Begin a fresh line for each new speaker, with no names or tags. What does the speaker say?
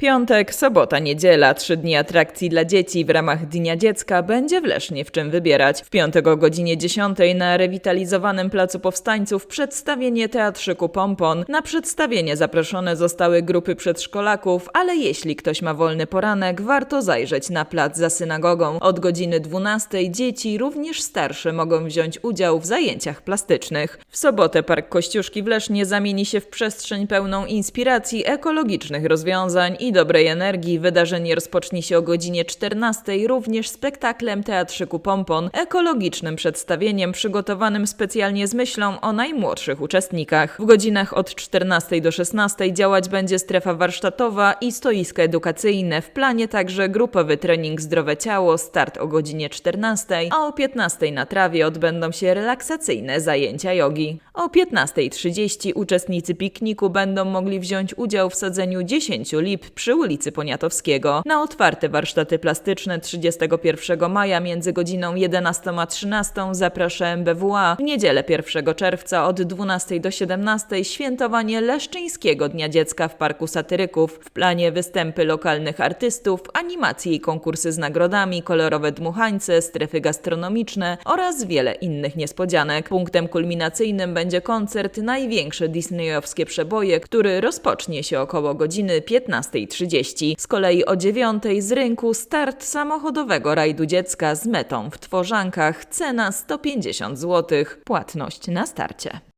Piątek, sobota, niedziela, trzy dni atrakcji dla dzieci w ramach Dnia Dziecka będzie w Lesznie w czym wybierać. W piątek o godzinie 10 na rewitalizowanym Placu Powstańców przedstawienie teatrzyku Pompon. Na przedstawienie zaproszone zostały grupy przedszkolaków, ale jeśli ktoś ma wolny poranek, warto zajrzeć na plac za synagogą. Od godziny 12 dzieci, również starsze, mogą wziąć udział w zajęciach plastycznych. W sobotę Park Kościuszki w Lesznie zamieni się w przestrzeń pełną inspiracji, ekologicznych rozwiązań i dobrej energii. Wydarzenie rozpocznie się o godzinie 14, również spektaklem Teatrzyku Pompon, ekologicznym przedstawieniem przygotowanym specjalnie z myślą o najmłodszych uczestnikach. W godzinach od 14 do 16 działać będzie strefa warsztatowa i stoiska edukacyjne. W planie także grupowy trening Zdrowe Ciało, start o godzinie 14, a o 15 na trawie odbędą się relaksacyjne zajęcia jogi. O 15.30 uczestnicy pikniku będą mogli wziąć udział w sadzeniu 10 lip przy ulicy Poniatowskiego. Na otwarte warsztaty plastyczne 31 maja między godziną 11 a 13 zaprasza MBWA. W niedzielę 1 czerwca od 12 do 17 świętowanie Leszczyńskiego Dnia Dziecka w Parku Satyryków. W planie występy lokalnych artystów, animacje i konkursy z nagrodami, kolorowe dmuchańce, strefy gastronomiczne oraz wiele innych niespodzianek. Punktem kulminacyjnym będzie koncert Największe Disneyowskie Przeboje, który rozpocznie się około godziny 15.30. Z kolei o 9.00 z rynku start samochodowego rajdu dziecka z metą w Tworzankach. Cena 150 zł. Płatność na starcie.